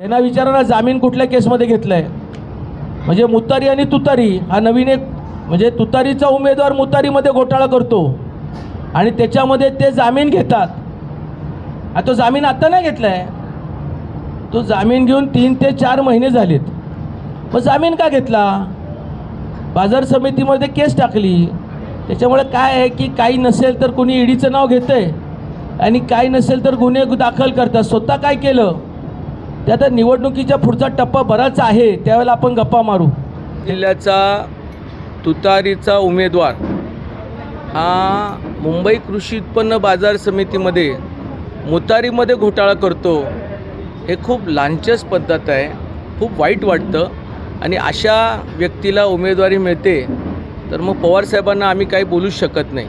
त्यांना विचारांना जामीन कुठल्या केसमध्ये घेतलाय? म्हणजे मुतारी आणि तुतारी हा नवीन एक म्हणजे तुतारीचा उमेदवार मुतारीमध्ये घोटाळा करतो. आणि त्याच्यामध्ये ते जामीन घेतात. हा तो जामीन आत्ता नाही घेतला आहे तो जामीन घेऊन तीन ते चार महिने झालेत. मग जामीन का घेतला? बाजार समितीमध्ये केस टाकली. त्याच्यामुळे काय आहे की काही नसेल तर कोणी ईडीचं नाव घेतं आहे आणि काही नसेल तर गुन्हे दाखल करतात. स्वतः काय केलं? ते आता निवडणुकीच्या पुढचा टप्पा बराच आहे त्यावेळेला आपण गप्पा मारू. जिल्ह्याचा तुतारीचा उमेदवार हा मुंबई कृषी उत्पन्न बाजार समितीमध्ये मुतारीमध्ये घोटाळा करतो. हे खूप लांचस पद्धत आहे खूप वाईट वाटतं आणि अशा व्यक्तीला उमेदवारी मिळते तर मग पवारसाहेबांना आम्ही काही बोलूच शकत नाही.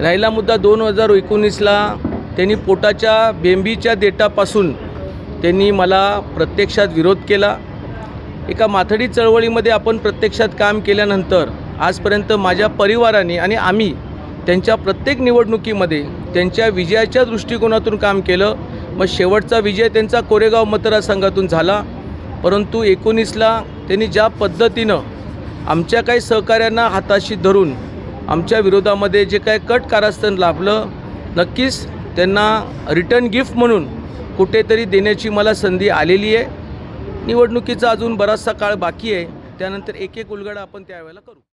राहिला मुद्दा दोन हजार एकोणीसला त्यांनी पोटाच्या बेंबीच्या देटापासून त्यांनी मला प्रत्यक्षात विरोध केला. एका माथडी चळवळीमध्ये आपण प्रत्यक्षात काम केल्यानंतर आजपर्यंत माझ्या परिवाराने आणि आम्ही त्यांच्या प्रत्येक निवडणुकीमध्ये त्यांच्या विजयाच्या दृष्टिकोनातून काम केलं. मग शेवटचा विजय त्यांचा कोरेगाव मतदारसंघातून झाला. परंतु एकोणीसला त्यांनी ज्या पद्धतीनं आमच्या काही सहकाऱ्यांना हाताशी धरून आमच्या विरोधामध्ये जे काय कट कारस्थान लाभलं नक्कीच त्यांना रिटर्न गिफ्ट म्हणून कुठेतरी देण्याची मला संधी आलेली आहे. निवडणुकीचा अजून बराचसा काळ बाकी आहे. त्यानंतर एक एक उलगडा आपण त्यावेळेला करू.